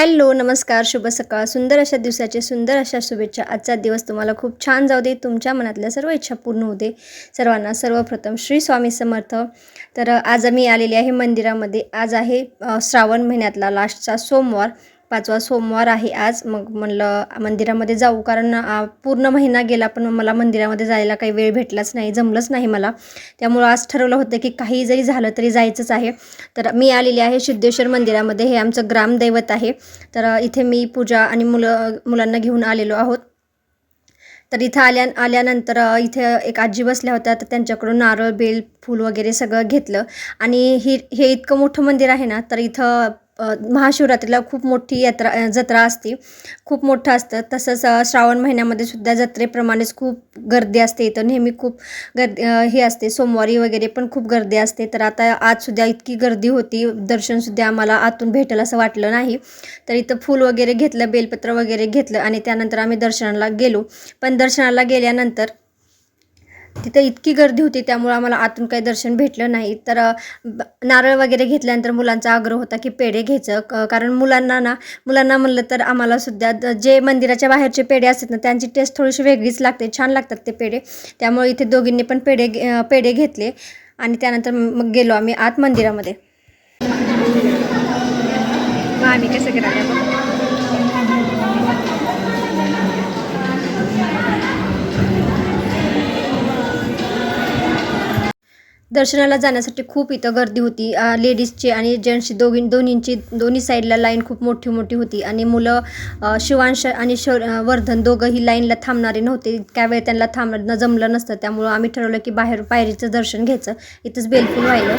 Hello नमस्कार शुभ सकाळ. सुंदर अशा दिवसाचे सुंदर अशा शुभेच्छा. आजचा दिवस तुम्हाला खूप छान जाऊ दे. तुमच्या मनातल्या सर्व इच्छा पूर्ण होऊ दे. सर्वांना सर्वप्रथम श्री स्वामी समर्थ. तर आज मी आलेली आहे मंदिरामध्ये. आज आहे श्रावण महिन्यातला लास्टचा सोमवार. पाचवा सोमवार आहे आज. मग म्हणलं मंदिरामध्ये जाऊ कारण पूर्ण महिना गेला पण मला मंदिरामध्ये जायला काही वेळ भेटलाच नाही जमलंच नाही मला. त्यामुळं आज ठरवलं होतं की काही जरी झालं तरी जायचंच आहे. तर मी आलेली आहे सिद्धेश्वर मंदिरामध्ये हे आमचं ग्रामदैवत आहे. तर इथे मी पूजा आणि मुलं मुलांना घेऊन आलेलो आहोत. तर इथं आल्या आल्यानंतर इथे एक आजी बसल्या होत्या तर त्यांच्याकडून नारळ बेल फूल वगैरे सगळं घेतलं. आणि ही हे इतकं मोठं मंदिर आहे ना तर इथं महाशिवरात्रीला खूप मोठी यात्रा जत्रा असते. खूप मोठं असतं. तसंच श्रावण महिन्यामध्ये सुद्धा जत्रेप्रमाणेच खूप गर्दी असते. इथं नेहमी खूप गर्दी हे असते. सोमवारी वगैरे पण खूप गर्दी असते. तर आता आजसुद्धा इतकी गर्दी होती. दर्शनसुद्धा आम्हाला आतून भेटेल असं वाटलं नाही. तर इथं फूल वगैरे घेतलं बेलपत्र वगैरे घेतलं आणि त्यानंतर आम्ही दर्शनाला गेलो. पण दर्शनाला गेल्यानंतर तिथं इतकी गर्दी होती त्यामुळं आम्हाला आतून काही दर्शन भेटलं नाही. तर नारळ वगैरे घेतल्यानंतर मुलांचा आग्रह होता की पेढे घ्यायचं. क- कारण मुलांना ना मुलांना म्हणलं तर आम्हाला सुद्धा जे मंदिराच्या बाहेरचे पेढे असतात ना त्यांची टेस्ट थोडीशी वेगळीच लागते छान लागतात ते पेढे. त्यामुळे इथे दोघींनी पण पेढे घे- पेढे घेतले आणि त्यानंतर मग गेलो आम्ही आत मंदिरामध्ये. आम्ही कसं करायला दर्शनाला जाण्यासाठी खूप इथं गर्दी होती. लेडीजची आणि जेंट्सची दोघी दोन्हींची दोन्ही साईडला लाईन खूप मोठी मोठी होती. आणि मुलं शिवांश आणि शौर वर्धन दोघंही लाईनला थांबणारे नव्हते. इतक्या वेळ त्यांना थांबणं जमलं नसतं. त्यामुळं आम्ही ठरवलं की बाहेर पायरीचं दर्शन घ्यायचं. इथंच बेलफूल व्हायलं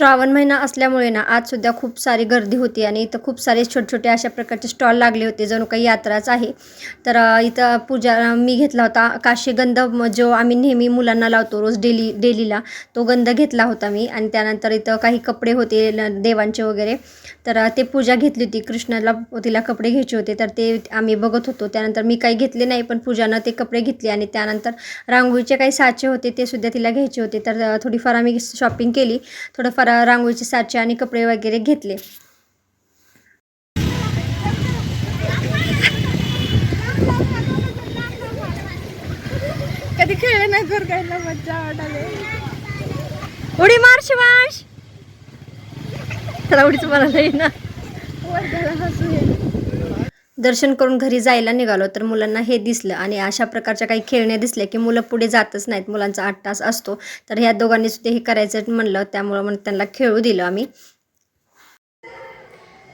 श्रावण महिना असल्यामुळे ना आज सुद्धा खूप सारी गर्दी होती आणि इथं खूप सारे छोटे छोटे अशा प्रकारचे स्टॉल लागले होते जणू काही यात्राच आहे. तर इथं पूजा मी घेतला होता. काशीगंध गंध जो आम्ही नेहमी मुलांना लावतो रोज डेली डेलीला तो गंध घेतला होता मी. आणि त्यानंतर इथं काही कपडे होते देवांचे वगैरे. तर ते पूजा घेतली होती. कृष्णाला तिला कपडे घ्यायचे होते. तर ते आम्ही बघत होतो. त्यानंतर मी काही घेतले नाही पण पूजानं ते कपडे घेतले आणि त्यानंतर रांगोळीचे काही साचे होते ते सुद्धा तिला घ्यायचे होते. तर थोडीफार आम्ही शॉपिंग केली. थोडंफार रांगोळीचे साचे आणि कपडे वगैरे घेतले. कधी खेळले नाही कायला मज्जा वाटाले उडी मार शिवांश! त्याला म्हणाला ना दर्शन करून घरी जायला निघालो तर मुलांना हे दिसलं आणि अशा प्रकारच्या काही खेळण्या दिसल्या की मुलं पुढे जातच नाहीत. मुलांचा आठ तास असतो. तर ह्या दोघांनी सुद्धा हे करायचं म्हणलं. त्यामुळं मग त्यांना खेळू दिलं आम्ही.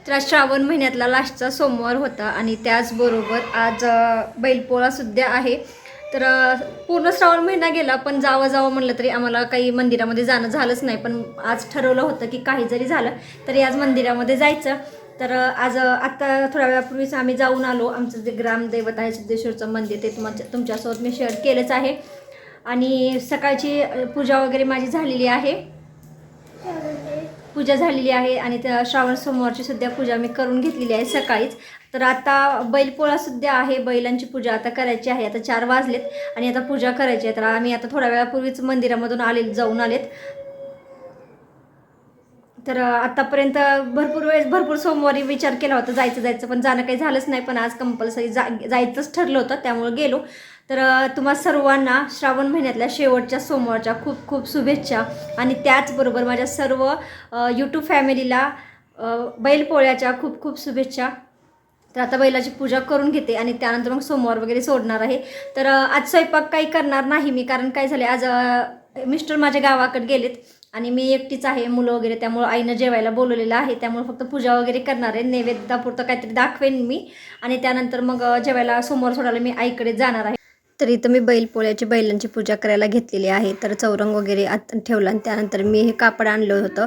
तर श्रावण महिन्यातला लास्टचा सोमवार होता आणि त्याचबरोबर आज बैलपोळा सुद्धा आहे. तर पूर्ण श्रावण महिना गेला पण जावं जावं म्हणलं तरी आम्हाला काही मंदिरामध्ये जाणं झालंच नाही. पण आज ठरवलं होतं की काही जरी झालं तरी आज मंदिरामध्ये जायचं. तर आज आत्ता थोड्या वेळापूर्वीच आम्ही जाऊन आलो. आमचं जे ग्रामदैवत आहे सिद्धेश्वरचं मंदिर ते तुमच्या तुमच्यासोबत मी शेअर केलंच आहे. आणि सकाळची पूजा वगैरे माझी झालेली आहे. पूजा झालेली आहे आणि त्या श्रावण सोमवारची सुद्धा पूजा मी करून घेतलेली आहे सकाळीच. तर आता बैलपोळा सुद्धा आहे बैलांची पूजा आता करायची आहे. आता चार वाजलेत आणि आता पूजा करायची आहे. तर आम्ही आता थोड्या वेळापूर्वीच मंदिरामधून आले जाऊन आलेत. तर आत्तापर्यंत भरपूर वेळेस भरपूर सोमवारी विचार केला होता जायचं जायचं पण जाणं काही झालंच नाही. पण आज कंपल्सरी जा जायचंच ठरलं होतं त्यामुळे गेलो. तर तुम्हा सर्वांना श्रावण महिन्यातल्या शेवटच्या सोमवारच्या खूप खूप शुभेच्छा. आणि त्याचबरोबर माझ्या सर्व यूट्यूब फॅमिलीला बैलपोळ्याच्या खूप खूप शुभेच्छा. तर आता बैलाची पूजा करून घेते आणि त्यानंतर मग सोमवार वगैरे सोडणार आहे. तर आज स्वयंपाक काही करणार नाही मी कारण काय झाले आज मिस्टर माझ्या गावाकडे गेलेत आणि मी एकटीच आहे मुलं वगैरे त्यामुळं आईनं जेवायला बोलवलेलं आहे. त्यामुळे फक्त पूजा वगैरे करणार आहे. नैवेद्यापुरतं काहीतरी दाखवेन मी. आणि त्यानंतर मग जेवायला सोमवार सोडायला मी आईकडे जाणार आहे. तर इथं मी बैलपोळ्याची बैलांची पूजा करायला घेतलेली आहे. तर चौरंग वगैरे आत ठेवला आणि त्यानंतर मी हे कापड आणलं होतं.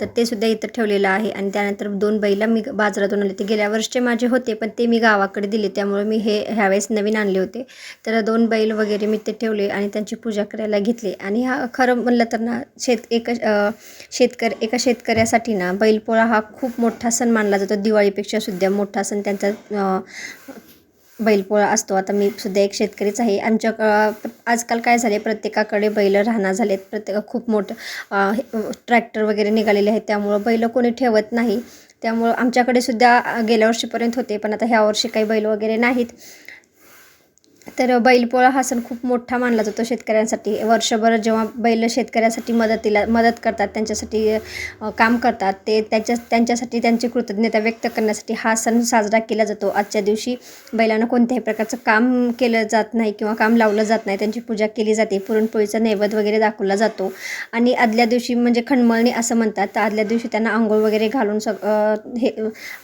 तर ते सुद्धा इथं ठेवलेलं आहे. आणि त्यानंतर दोन बैला मी बाजारातून आणले ते गेल्या वर्षीचे माझे होते पण ते मी गावाकडे दिले. त्यामुळे मी हे ह्यावेळेस नवीन आणले होते. तर दोन बैल वगैरे मी ते ठेवले आणि त्यांची पूजा करायला घेतली. आणि हा खरं म्हणलं तर ना शेत एक शेतकर एका शेतकऱ्यासाठी ना बैलपोळा हा खूप मोठा सण मानला जातो. दिवाळीपेक्षा सुद्धा मोठा सण त्यांचा बैलपोळा असतो. आता मी सुद्धा एक शेतकरीच आहे. आमच्या आजकाल काय झाले प्रत्येकाकडे बैल राहणार झालेत. प्रत्येक खूप मोठं ट्रॅक्टर वगैरे निघालेले आहेत. त्यामुळं बैल कोणी ठेवत नाही. त्यामुळं आमच्याकडे सुद्धा गेल्या वर्षीपर्यंत होते. पण आता ह्या वर्षी काही बैल वगैरे नाहीत. तर बैलपोळा हा सण खूप मोठा मानला जातो शेतकऱ्यांसाठी. वर्षभर जेव्हा बैल शेतकऱ्यासाठी मदतीला मदत करतात त्यांच्यासाठी काम करतात ते त्याच्या त्यांच्यासाठी त्यांची कृतज्ञता व्यक्त करण्यासाठी हा सण साजरा केला जातो. आजच्या दिवशी बैलांना कोणत्याही प्रकारचं काम केलं जात नाही किंवा काम लावलं जात नाही. त्यांची पूजा केली जाते. पुरणपोळीचा नैवेद्य वगैरे दाखवला जातो. आणि आदल्या दिवशी म्हणजे खणमळणी असं म्हणतात. तर आदल्या दिवशी त्यांना आंघोळ वगैरे घालून सग हे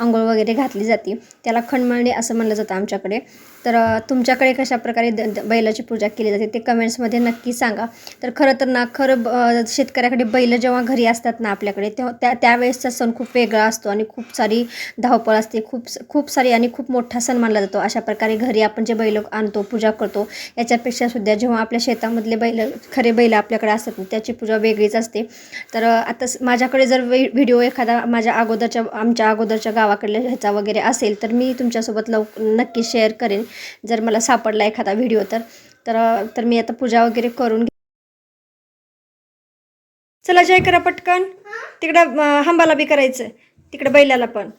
आंघोळ वगैरे घातली जाते. त्याला खणमळणी असं म्हणलं जातं आमच्याकडे. तर तुमच्याकडे कशा प्रकारे द बैलाची पूजा केली जाते. ते कमेंट्समध्ये नक्की सांगा. तर खरं तर ना खरं ब- शेतकऱ्याकडे बैल जेव्हा घरी असतात ना आपल्याकडे तेव्हा त्या त्यावेळेसचा सण खूप वेगळा असतो आणि खूप सारी धावपळ असते. खूप स- खूप सारी आणि खूप मोठा सण मानला जातो. अशा प्रकारे घरी आपण जे बैल आणतो पूजा करतो याच्यापेक्षा सुद्धा जेव्हा आपल्या शेतामधले बैल खरे बैल आपल्याकडे असतात ना, त्याची पूजा वेगळीच असते. तर आता स- माझ्याकडे जर वे व्हिडिओ एखादा माझ्या अगोदरच्या आमच्या अगोदरच्या गावाकडल्या ह्याचा वगैरे असेल तर मी तुमच्यासोबत लव नक्की शेअर करेन. जर मला सापडला एखादा व्हिडिओ तर. तर तर मी आता पूजा वगैरे करून चला जय करा पटकन. तिकडं हंबाला बी करायचं. तिकडं बैलाला पण.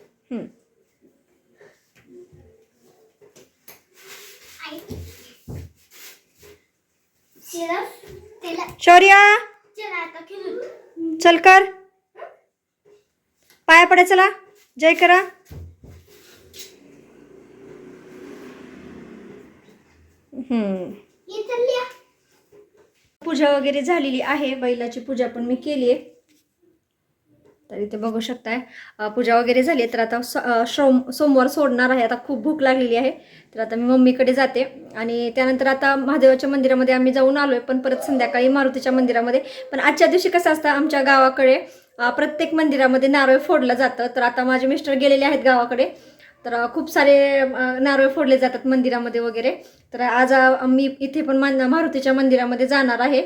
शौर्या! चल कर. पाया पडे चला. जय करा. पूजा वगैरे झालेली आहे. बैलाची पूजा पण मी केली आहे. तर इथे बघू शकताय पूजा वगैरे झाली आहे. तर आता सोम सोमवार सोडणार आहे. आता खूप भूक लागलेली आहे. तर आता मी मम्मीकडे जाते. आणि त्यानंतर आता महादेवाच्या मंदिरामध्ये आम्ही जाऊन आलो आहे पण परत संध्याकाळी मारुतीच्या मंदिरामध्ये. पण आजच्या दिवशी कसं असतं आमच्या गावाकडे प्रत्येक मंदिरामध्ये नारळ फोडलं जातं. तर आता माझे मिस्टर गेलेले आहेत गावाकडे. तर खूप सारे नारळ फोडले जातात मंदिरामध्ये वगैरे. तर आज मी इथे पण मान मारुतीच्या मंदिरामध्ये जाणार आहे.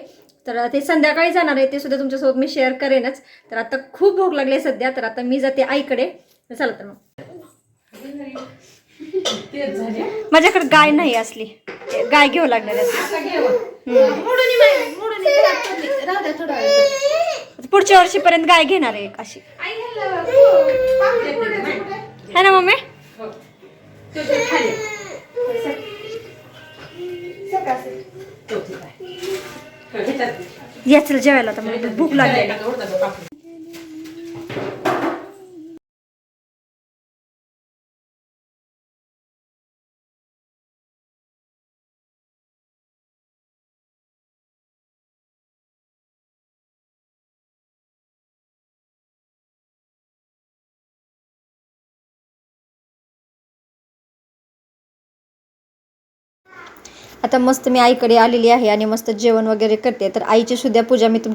तर ते संध्याकाळी जाणार आहे ते सुद्धा तुमच्यासोबत मी शेअर करेनच. तर आता खूप भूक लागली आहे सध्या तर आता मी जाते आईकडे. चला तर मग. माझ्याकडे गाय नाही असली. ते गाय घेऊ लागणार आहे. पुढच्या वर्षीपर्यंत गाय घेणार आहे एक अशी. है ना मम्मी? या चल जेवायला मला भूक लागली. आता मस्त मी आईकडे आलेली आहे आणि मस्त जेवण वगैरे करते. तर आईची सुद्धा पूजा मी तुम